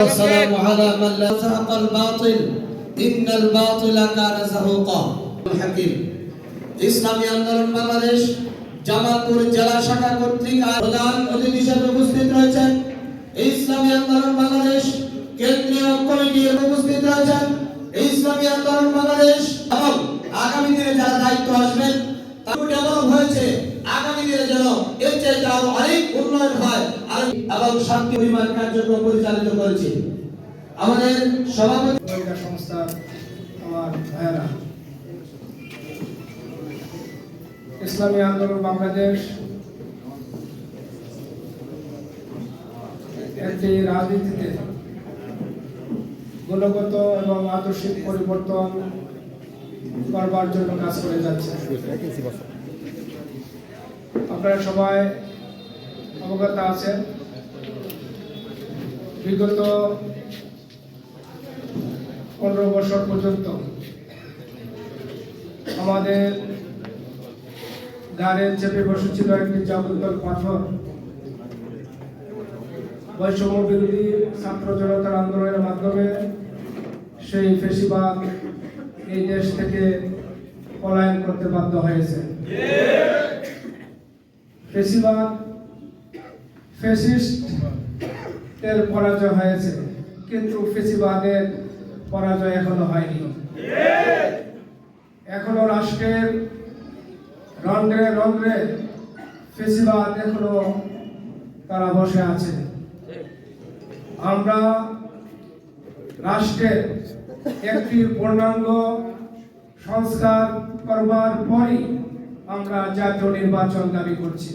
والسلام على من لا زهق الباطل إن الباطل كان زهوقا الحكيم ইসলামী আন্দোলন বাংলাদেশ জামালপুর জেলা শাখা কর্তৃক আজ প্রধান অতিথি হিসেবে উপস্থিত রয়েছেন ইসলামী আন্দোলন বাংলাদেশ কেন্দ্রীয় কমিটির উপস্থিত রয়েছেন ইসলামী আন্দোলন বাংলাদেশ পরিমাণ কার্যক্রম পরিচালিত করেছে। আমাদের সভাপতি সংস্থা আমার ইসলামী আন্দোলন বাংলাদেশ একটি রাজনীতিতে গুণগত এবং আদর্শিক পরিবর্তন করবার জন্য কাজ করে যাচ্ছে। আপনারা সবাই অবগত আছেন। বিগত পনেরো বছর পর্যন্ত আমাদের গাড়ে চেপে বসেছিল একটি যাবতীয় পাথর বৈষম্য বিরোধী ছাত্র জনতার আন্দোলনের মাধ্যমে সেই ফেসিবাদ এই দেশ থেকে পলায়ন করতে বাধ্য হয়েছে। ফেসিবাদ, ফেসিস্ট এর পরাজয় হয়েছে কিন্তু ফেসিবাদের পরাজয় এখনও হয়নি। এখনও রাষ্ট্রের রন্ধ্রে রন্ধ্রে ফেসিবাদ এখনও তারা বসে আছে। আমরা রাষ্ট্রের একটি পূর্ণাঙ্গ সংস্কার করবার পরই আমরা জাতীয় নির্বাচন দাবি করছি।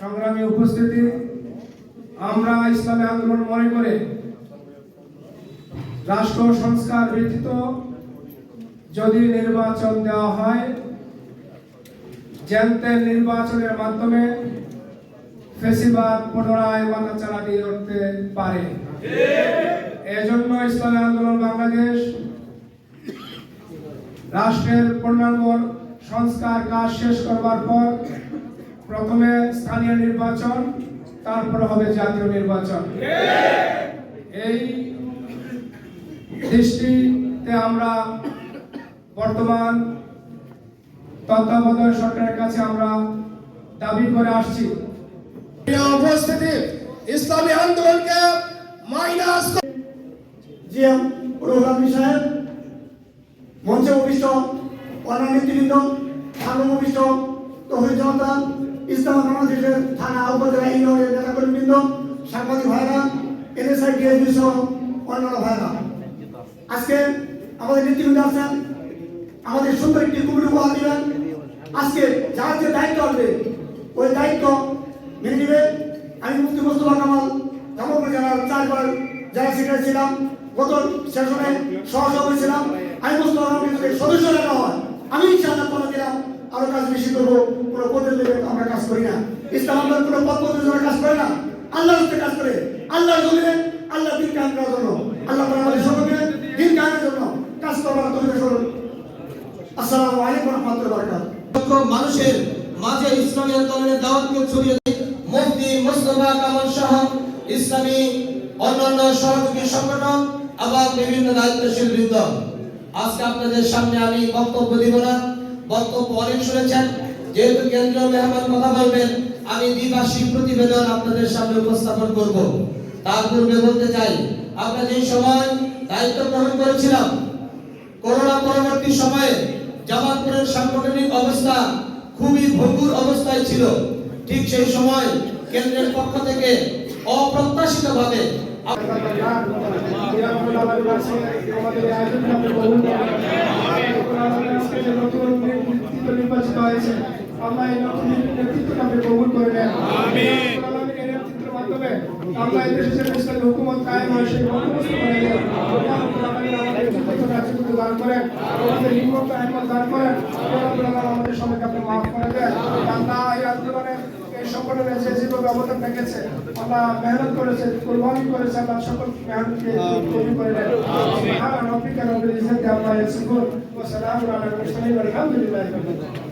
সংগ্রামী উপস্থিতি আমরা ইসলামী আন্দোলন মনে করে রাষ্ট্র সংস্কার ব্যতীত যদি নির্বাচন দেওয়া হয় জ্যান্তের নির্বাচনের মাধ্যমে ফেসিবাদ পুনরায় মাথা চালা দিয়ে উঠতে পারে। এজন্য ইসলামী আন্দোলন বাংলাদেশ রাষ্ট্রের পূর্ণাঙ্গ সংস্কার কাজ শেষ করবার পর প্রথমে স্থানীয় নির্বাচন তারপর হবে জাতীয় নির্বাচন। এই দৃষ্টিতে আমরা বর্তমান তত্ত্বাবধায়ক সরকারের কাছে আমরা দাবি করে আসছি। উপস্থিতি ইসলামী আন্দোলনকে মাইনাস জিএম রোহান সাহেব মঞ্চে উপবিষ্ট অন্যান্য নেতৃবৃন্দ সামনে উপবিষ্ট তহিদ জনতা ইসলাম বাংলাদেশের থানা উপজেলা ইউনিয়নের নেতাকর্মীবৃন্দ, সাংবাদিক ভাইরা এনএসআই ডিএসবি সহ অন্যান্য ভাইরা আজকে আমাদের নেতৃবৃন্দ আছেন, আমাদের সুন্দর একটি কমিটি উপহার আজকে যার যে দায়িত্ব আসবে, ওই দায়িত্ব মেনে নেবে। আমি মুফতি মোস্তফা কামাল জামালপুর জেলার চারবার জেলা সেক্রেটারি ছিলাম, গত সেশনে সহসভাপতি ছিলাম। আমি মোস্তফা কামালকে সদস্য রাখা হয়, আমি ইনশাআল্লাহ কথা দিলাম। আরও কাজ বেশি করব, কোনো পদের লেগে আমরা কাজ করি না। ইসলাম আমরা কোনো পদ পদের জন্য কাজ করে না। আল্লাহর হস্তে কাজ করে। আল্লাহর জমিনে আল্লাহ দিন কাজ করার জন্য। আল্লাহ আমাদের সকলকে দিন কাজের জন্য কাজ করবার তৈরি করুন আসসালামু আলাইকুম রাহমাতুল্লাহি মানুষের মাঝে ইসলামী আন্দোলনের দাওয়াতকে ছড়িয়ে মুফতি মুস্তফা কামাল ইসলামী অন্যান্য সহযোগী সংগঠন এবং বিভিন্ন দায়িত্বশীল বৃন্দ। আজকে আপনাদের সামনে আমি বক্তব্য দিব না। বক্তব্য অনেক শুনেছেন। যেহেতু কেন্দ্রীয় মেহমান কথা বলবেন, আমি দ্বিভাষিক প্রতিবেদন আপনাদের সামনে উপস্থাপন করব। তার পূর্বে বলতে চাই, আমরা যে সময় দায়িত্ব গ্রহণ করেছিলাম, করোনা পরবর্তী সময়ে জামালপুরের সাংগঠনিক অবস্থা খুবই ভঙ্গুর অবস্থায় ছিল। ঠিক সেই সময় কেন্দ্রের পক্ষ থেকে অপ্রত্যাশিত ভাবে নির্বাচিত হয়েছে আমরা এই নতুন নেতৃত্বকে আপনি কবুল করে নেন মাধ্যমে আমরা এই দেশে যে ইসলামী হুকুমত কায়েম হয় সেই বন্দোবস্ত করে দেন দান আমাদের আহমদ দান করেন আমাদের সবাইকে আপনি মাফ করে সংগঠনে যে যেভাবে অবদান রেখেছে। আল্লাহ মেহনত করেছে, কুরবানি করেছে, আল্লাহ সকল মেহনতকে কবুল করে নেন সুবহান রাব্বিকা রাব্বিল ইজ্জাতি আম্মা ইয়াসিফুন, ওয়া সালামুন আলাল মুরসালিন, আলহামদুলিল্লাহি রাব্বিল আলামিন।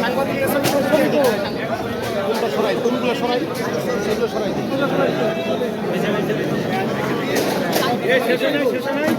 সাংবাদিকদের সরাই এগুলো সরাই শেষে নাই শেষে নাই